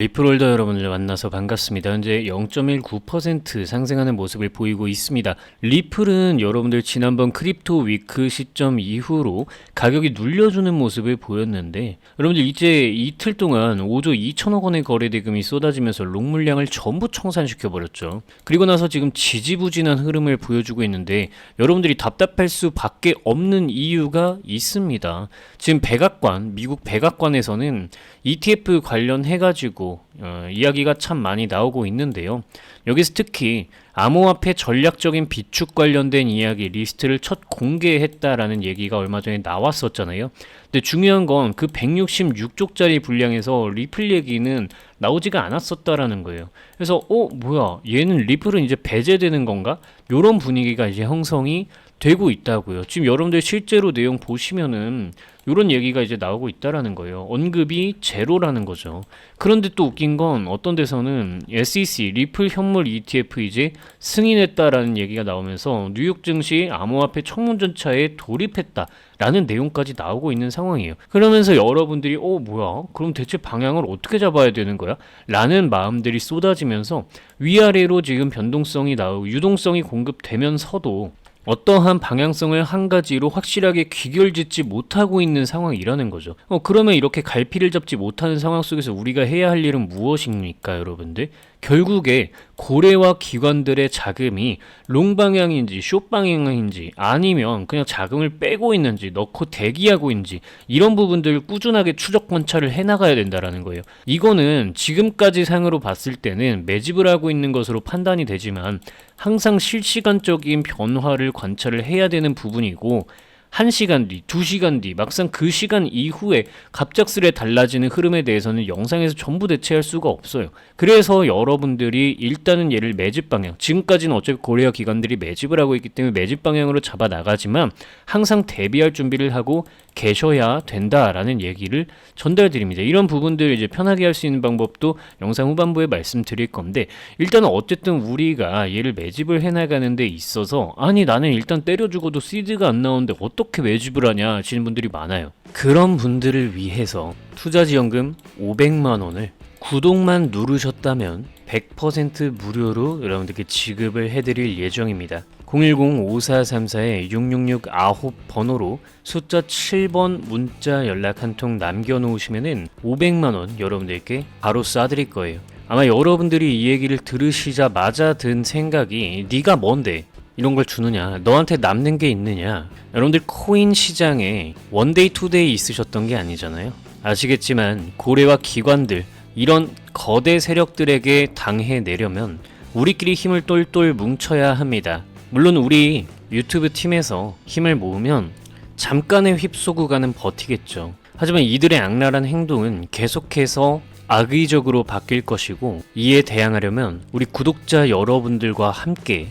리플홀더 여러분을 만나서 반갑습니다. 현재 0.19% 상승하는 모습을 보이고 있습니다. 리플은 여러분들 지난번 크립토 위크 시점 이후로 가격이 눌려주는 모습을 보였는데 여러분들 이제 이틀 동안 5조 2천억 원의 거래 대금이 쏟아지면서 롱 물량을 전부 청산시켜 버렸죠. 그리고 나서 지금 지지부진한 흐름을 보여주고 있는데 여러분들이 답답할 수밖에 없는 이유가 있습니다. 지금 백악관 미국 백악관에서는 ETF 관련해 가지고 어, 이야기가 참 많이 나오고 있는데요. 여기서 특히 암호화폐 전략적인 비축 관련된 이야기 리스트를 첫 공개했다라는 얘기가 얼마 전에 나왔었잖아요. 근데 중요한 건 그 166쪽짜리 분량에서 리플 얘기는 나오지가 않았었다라는 거예요. 그래서 어 뭐야 얘는 리플은 이제 배제되는 건가? 요런 분위기가 이제 형성이 되고 있다고요. 지금 여러분들 실제로 내용 보시면은 이런 얘기가 이제 나오고 있다라는 거예요. 언급이 제로라는 거죠. 그런데 또 웃긴 건 어떤 데서는 SEC 리플 현물 ETF 이제 승인했다라는 얘기가 나오면서 뉴욕 증시 암호화폐 청문전차에 돌입했다라는 내용까지 나오고 있는 상황이에요. 그러면서 여러분들이 어 뭐야? 그럼 대체 방향을 어떻게 잡아야 되는 거야? 라는 마음들이 쏟아지면서 위아래로 지금 변동성이 나오고 유동성이 공급되면서도 어떠한 방향성을 한 가지로 확실하게 귀결짓지 못하고 있는 상황이라는 거죠. 어, 그러면 이렇게 갈피를 잡지 못하는 상황 속에서 우리가 해야 할 일은 무엇입니까, 여러분들? 결국에 고래와 기관들의 자금이 롱 방향인지 숏 방향인지 아니면 그냥 자금을 빼고 있는지 넣고 대기하고 있는지 이런 부분들을 꾸준하게 추적 관찰을 해나가야 된다라는 거예요. 이거는 지금까지 상으로 봤을 때는 매집을 하고 있는 것으로 판단이 되지만 항상 실시간적인 변화를 관찰을 해야 되는 부분이고 한 시간 뒤, 두 시간 뒤, 막상 그 시간 이후에 갑작스레 달라지는 흐름에 대해서는 영상에서 전부 대체할 수가 없어요. 그래서 여러분들이 일단은 얘를 매집 방향, 지금까지는 어차피 고래와 기관들이 매집을 하고 있기 때문에 매집 방향으로 잡아 나가지만 항상 대비할 준비를 하고 계셔야 된다라는 얘기를 전달드립니다. 이런 부분들 이제 편하게 할 수 있는 방법도 영상 후반부에 말씀드릴 건데 일단은 어쨌든 우리가 얘를 매집을 해나가는 데 있어서 아니 나는 일단 때려주고도 시드가 안 나오는데 어떻게 매집을 하냐 하시는 분들이 많아요. 그런 분들을 위해서 투자지원금 500만 원을 구독만 누르셨다면 100% 무료로 여러분들께 지급을 해드릴 예정입니다. 010-5434-6669 번호로 숫자 7번 문자 연락 한 통 남겨놓으시면은 500만원 여러분들께 바로 쏴드릴 거예요. 아마 여러분들이 이 얘기를 들으시자마자 든 생각이 네가 뭔데 이런 걸 주느냐 너한테 남는 게 있느냐. 여러분들 코인 시장에 원데이 투데이 있으셨던 게 아니잖아요. 아시겠지만 고래와 기관들 이런 거대 세력들에게 당해내려면 우리끼리 힘을 똘똘 뭉쳐야 합니다. 물론 우리 유튜브 팀에서 힘을 모으면 잠깐의 휩쏘구가는 버티겠죠. 하지만 이들의 악랄한 행동은 계속해서 악의적으로 바뀔 것이고 이에 대항하려면 우리 구독자 여러분들과 함께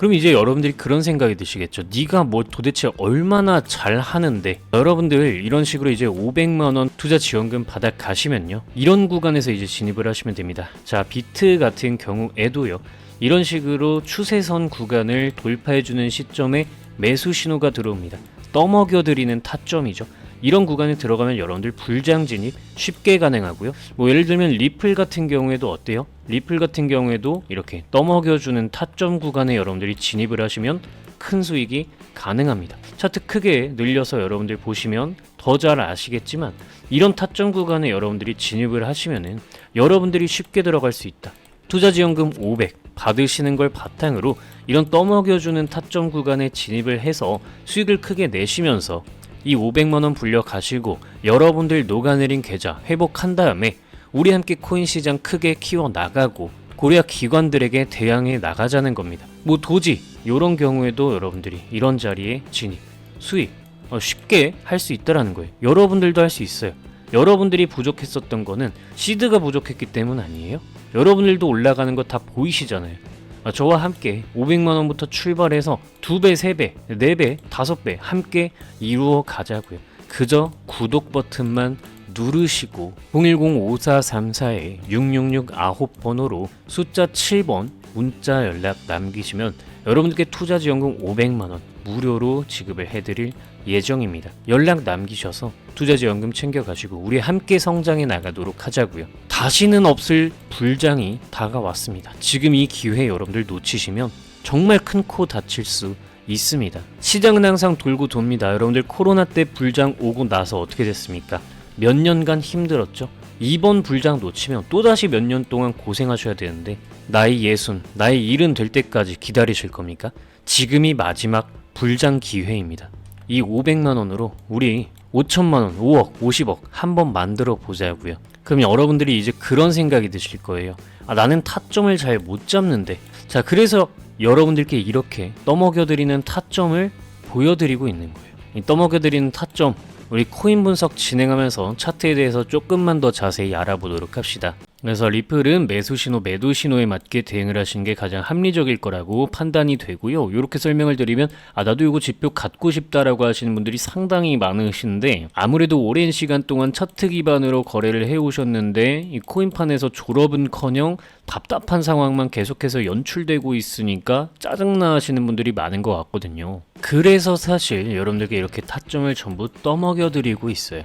그럼 이제 여러분들이 그런 생각이 드시겠죠. 네가 뭐 도대체 얼마나 잘 하는데 여러분들 이런 식으로 이제 500만 원 투자 지원금 받아 가시면요. 이런 구간에서 이제 진입을 하시면 됩니다. 자, 비트 같은 경우에도요. 이런 식으로 추세선 구간을 돌파해 주는 시점에 매수 신호가 들어옵니다. 떠먹여 드리는 타점이죠. 이런 구간에 들어가면 여러분들 불장 진입 쉽게 가능하고요. 뭐 예를 들면 리플 같은 경우에도 어때요? 리플 같은 경우에도 이렇게 떠먹여주는 타점 구간에 여러분들이 진입을 하시면 큰 수익이 가능합니다. 차트 크게 늘려서 여러분들 보시면 더 잘 아시겠지만 이런 타점 구간에 여러분들이 진입을 하시면은 여러분들이 쉽게 들어갈 수 있다. 투자 지원금 500 받으시는 걸 바탕으로 이런 떠먹여주는 타점 구간에 진입을 해서 수익을 크게 내시면서 이 500만원 불려 가시고 여러분들 녹아내린 계좌 회복한 다음에 우리 함께 코인 시장 크게 키워 나가고 고려아 기관들에게 대항해 나가자는 겁니다. 뭐 도지 이런 경우에도 여러분들이 이런 자리에 진입, 수입 어, 쉽게 할 수 있다라는 거예요. 여러분들도 할 수 있어요. 여러분들이 부족했었던 거는 시드가 부족했기 때문 아니에요? 여러분들도 올라가는 거 다 보이시잖아요. 아, 저와 함께 500만 원부터 출발해서 2배, 3배, 4배, 5배 함께 이루어 가자고요. 그저 구독 버튼만 누르시고 010-5434-6669번호로 숫자 7번 문자 연락 남기시면 여러분들께 투자지원금 500만 원 무료로 지급을 해드릴 예정입니다. 연락 남기셔서 투자지원금 챙겨가시고 우리 함께 성장해 나가도록 하자고요. 다시는 없을 불장이 다가왔습니다. 지금 이 기회 여러분들 놓치시면 정말 큰 코 다칠 수 있습니다. 시장은 항상 돌고 돕니다. 여러분들 코로나 때 불장 오고 나서 어떻게 됐습니까? 몇 년간 힘들었죠. 이번 불장 놓치면 또다시 몇 년 동안 고생하셔야 되는데 나이 예순, 나이 일은 될 때까지 기다리실 겁니까? 지금이 마지막 불장 기회입니다. 이 500만 원으로 우리 5천만 원, 5억, 50억 한번 만들어 보자고요. 그럼 여러분들이 이제 그런 생각이 드실 거예요. 아, 나는 타점을 잘 못 잡는데. 자, 그래서 여러분들께 이렇게 떠먹여드리는 타점을 보여드리고 있는 거예요. 이 떠먹여드리는 타점, 우리 코인 분석 진행하면서 차트에 대해서 조금만 더 자세히 알아보도록 합시다. 그래서 리플은 매수 신호, 매도 신호에 맞게 대응을 하시는 게 가장 합리적일 거라고 판단이 되고요. 이렇게 설명을 드리면 아 나도 이거 지표 갖고 싶다라고 하시는 분들이 상당히 많으신데 아무래도 오랜 시간 동안 차트 기반으로 거래를 해 오셨는데 이 코인판에서 졸업은커녕 답답한 상황만 계속해서 연출되고 있으니까 짜증나 하시는 분들이 많은 것 같거든요. 그래서 사실 여러분들께 이렇게 타점을 전부 떠먹여 드리고 있어요.